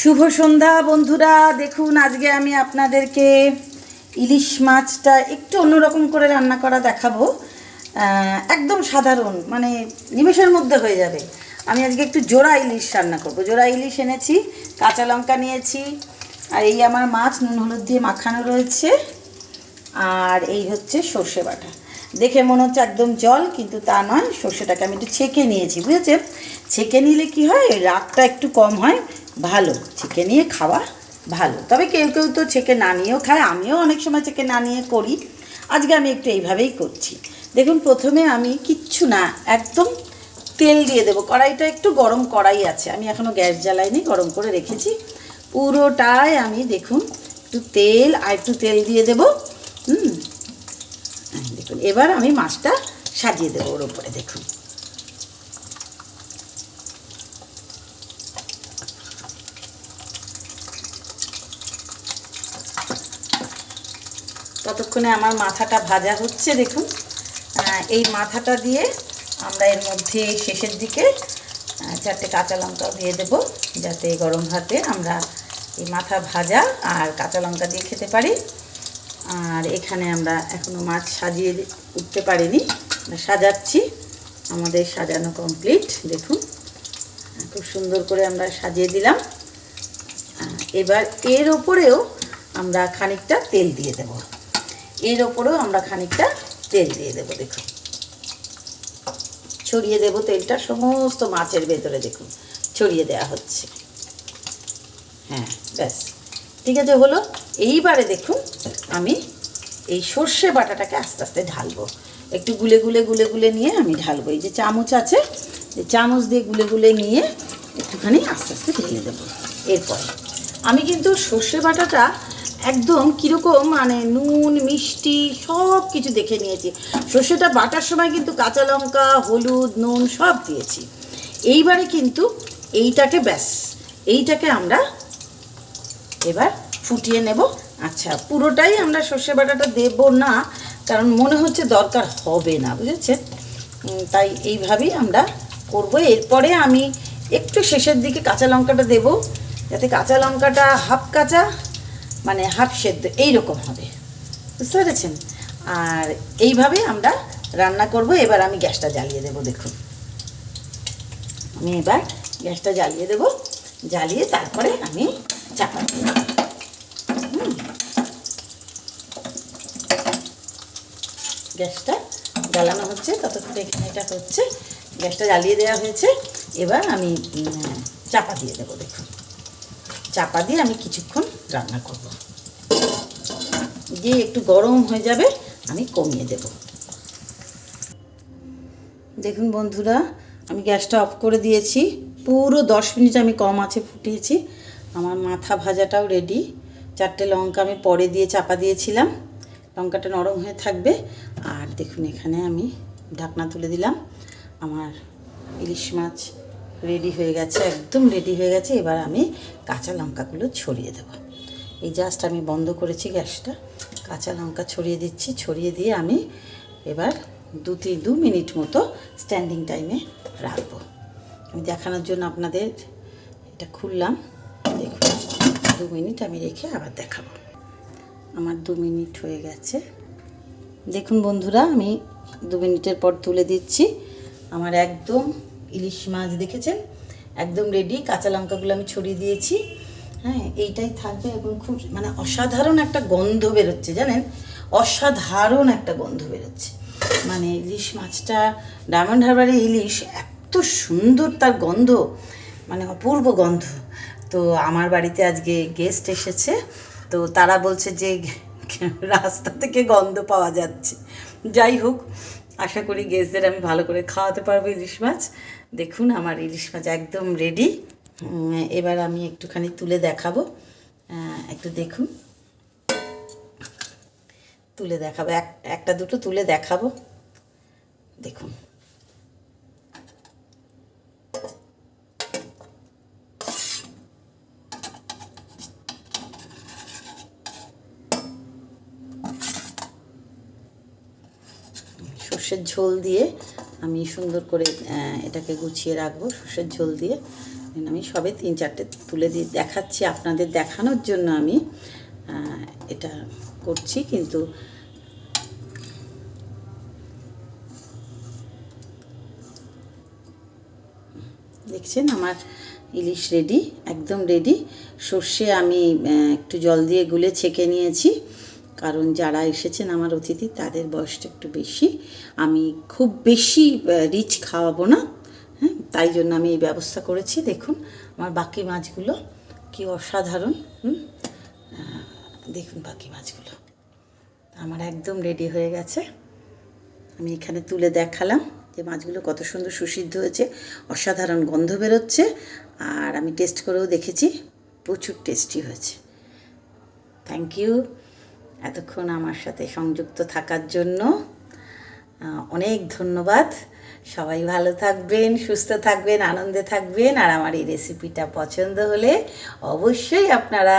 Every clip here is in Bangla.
শুভ সন্ধ্যা বন্ধুরা। দেখুন, আজকে আমি আপনাদেরকে ইলিশ মাছটা একটু অন্যরকম করে রান্না করা দেখাবো। একদম সাধারণ মানে নিমেষের মধ্যে হয়ে যাবে। আমি আজকে একটু জোড়া ইলিশ রান্না করব। জোড়া ইলিশ এনেছি, কাঁচা লঙ্কা নিয়েছি, আর এই আমার মাছ, নুন, হলুদ দিয়ে মাখানো রয়েছে, আর এই হচ্ছে সর্ষে বাটা। দেখে মনে হচ্ছে একদম জল, কিন্তু তা নয়, সর্ষেটাকে আমি একটু ছেঁকে নিয়েছি বুঝেছেন ছেঁকে নিলে কি হয়, রাগটা একটু কম হয় ভালো, ছেঁকে নিয়ে খাওয়া ভালো। তবে কেউ কেউ তো ছেঁকে না নিয়েও খায়, আমিও অনেক সময় ছেঁকে না নিয়ে করি। আজকে আমি একটু এইভাবেই করছি। দেখুন, প্রথমে আমি কিচ্ছু না, একদম তেল দিয়ে দেবো। কড়াইটা একটু গরম কড়াই আছে, আমি এখনও গ্যাস জ্বালাইনি, গরম করে রেখেছি। পুরোটাই আমি দেখুন, একটু তেল আর একটু তেল দিয়ে দেবো। হুম, দেখুন, এবার আমি মাছটা সাজিয়ে দেবো ওর উপরে, দেখুন। ততক্ষণে আমার মাথাটা ভাজা হচ্ছে, দেখুন। এই মাথাটা দিয়ে আমরা এর মধ্যে শেষের দিকে চারটে কাঁচা লঙ্কাও দিয়ে দেব, যাতে গরম ভাতে আমরা এই মাথা ভাজা আর কাঁচা লঙ্কা দিয়ে খেতে পারি। আর এখানে আমরা এখনও মাছ সাজিয়ে উঠতে পারিনি। সাজাচ্ছি, আমাদের সাজানো কমপ্লিট দেখুন। খুব সুন্দর করে আমরা সাজিয়ে দিলাম। এবার এর ওপরেও আমরা খানিকটা তেল দিয়ে দেব। এর ওপরেও আমরা খানিকটা তেল দিয়ে দেবো দেখুন ছড়িয়ে দেব তেলটা, সমস্ত মাছের ভেতরে দেখুন, ছড়িয়ে দেওয়া হচ্ছে। হ্যাঁ ব্যাস। ঠিক আছে, হলো। এইবারে দেখুন, আমি এই সর্ষে বাটাটাকে আস্তে আস্তে ঢালবো। একটু গুলে গুলে গুলে গুলে নিয়ে আমি ঢালবো। এই যে চামচ আছে চামচ দিয়ে গুলে গুলে নিয়ে একটুখানি আস্তে আস্তে ঢেলে দেবো। এরপরে, আমি কিন্তু সর্ষে বাটাটা একদম কীরকম মানে নুন, মিষ্টি সব কিছু দেখে নিয়েছি। সর্ষেটা বাটার সময় কিন্তু কাঁচা লঙ্কা, হলুদ, নুন সব দিয়েছি। এইবারে কিন্তু এইটাকে ব্যাস, এইটাকে আমরা এবার ফুটিয়ে নেব। আচ্ছা পুরোটাই আমরা সর্ষে বাটাটা দেব না, কারণ মনে হচ্ছে দরকার হবে না, বুঝেছেন? তাই এইভাবেই আমরা করব। এরপরে আমি একটু শেষের দিকে কাঁচা লঙ্কাটা দেব, যাতে কাঁচা লঙ্কাটা হাফ কাঁচা মানে হাফ সেদ্ধ, এইরকম হবে। বুঝতে পেরেছেন? আর এইভাবে আমরা রান্না করব। এবার আমি গ্যাসটা জ্বালিয়ে দেব, দেখুন। আমি এবার গ্যাসটা জ্বালিয়ে দেব। জ্বালিয়ে তারপরে আমি চাপা দেব। গ্যাসটা জ্বালানো হচ্ছে, ততক্ষণ এখানে এটা হচ্ছে। গ্যাসটা জ্বালিয়ে দেওয়া হয়েছে। এবার আমি চাপা দিয়ে দেবো, দেখুন। চাপা দিয়ে আমি কিছুক্ষণ রান্না করব। দিয়ে একটু গরম হয়ে যাবে, আমি কমিয়ে দেব। দেখুন বন্ধুরা, আমি গ্যাসটা অফ করে দিয়েছি। পুরো দশ মিনিট আমি কম আছে ফুটিয়েছি। আমার মাথা ভাজাটাও রেডি। চারটে লঙ্কা আমি পরে দিয়ে চাপা দিয়েছিলাম। লঙ্কাটা নরম হয়ে থাকবে। আর দেখুন, এখানে আমি ঢাকনা তুলে দিলাম। আমার ইলিশ মাছ রেডি হয়ে গেছে, একদম রেডি হয়ে গেছে। এবার আমি কাঁচা লঙ্কাগুলো ছড়িয়ে দেবো। এই জাস্ট আমি বন্ধ করেছি গ্যাসটা। কাঁচা লঙ্কা ছড়িয়ে দিচ্ছি, ছড়িয়ে দিয়ে আমি এবার দু তিন, দু মিনিট মতো স্ট্যান্ডিং টাইমে রাখব। আমি দেখানোর জন্য আপনাদের এটা খুললাম। দেখুন, দু মিনিট আমি রেখে আবার দেখাবো। আমার দু মিনিট হয়ে গেছে। দেখুন বন্ধুরা, আমি দু মিনিটের পর তুলে দিচ্ছি। আমার একদম ইলিশ মাছ দেখেছেন? একদম রেডি কাঁচা লঙ্কাগুলো আমি ছড়িয়ে দিয়েছি। হ্যাঁ এইটাই থাকবে এবং খুব মানে অসাধারণ একটা গন্ধ বেরোচ্ছে, জানেন? অসাধারণ একটা গন্ধ বেরোচ্ছে। মানে ইলিশ মাছটা, ডায়মন্ড হারবারের ইলিশ, এত সুন্দর তার গন্ধ মানে অপূর্ব গন্ধ। তো আমার বাড়িতে আজকে গেস্ট এসেছে, তো তারা বলছে যে রাস্তা থেকে গন্ধ পাওয়া যাচ্ছে। যাই হোক, আশা করি গেস্টদের আমি ভালো করে খাওয়াতে পারব ইলিশ মাছ। দেখুন, আমার ইলিশ মাছ একদম রেডি এবার আমি একটুখানি তুলে দেখাবো। একটু দেখুন। তুলে দেখাবো। এক, একটা দুটো তুলে দেখাবো। দেখুন। সর্ষের ঝোল দিয়ে আমি সুন্দর করে এটাকে গুছিয়ে রাখব, সর্ষের ঝোল দিয়ে। আমি সবে তিন চারটে তুলে দিয়ে দেখাচ্ছি, আপনাদের দেখানোর জন্য আমি এটা করছি, কিন্তু দেখছেন আমার ইলিশ রেডি, একদম রেডি। সর্ষে আমি একটু জল দিয়ে গুলে ছেঁকে নিয়েছি, কারণ যারা এসেছেন আমার অতিথি, তাদের বয়সটা একটু বেশি। আমি খুব বেশি রিচ খাওয়াবো না। হ্যাঁ তাই জন্য আমি এই ব্যবস্থা করেছি। দেখুন, আমার বাকি মাছগুলো কি অসাধারণ। হুম দেখুন বাকি মাছগুলো। আমার একদম রেডি হয়ে গেছে। আমি এখানে তুলে দেখালাম যে মাছগুলো কত সুন্দর সুসিদ্ধ হয়েছে, অসাধারণ গন্ধ বেরোচ্ছে, আর আমি টেস্ট করেও দেখেছি, প্রচুর টেস্টি হয়েছে। থ্যাংক ইউ এতক্ষণ আমার সাথে সংযুক্ত থাকার জন্য অনেক ধন্যবাদ। সবাই ভালো থাকবেন, সুস্থ থাকবেন, আনন্দে থাকবেন, আর আমার এই রেসিপিটা পছন্দ হলে অবশ্যই আপনারা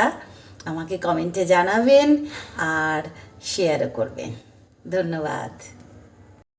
আমাকে কমেন্টে জানাবেন আর শেয়ারও করবেন। ধন্যবাদ।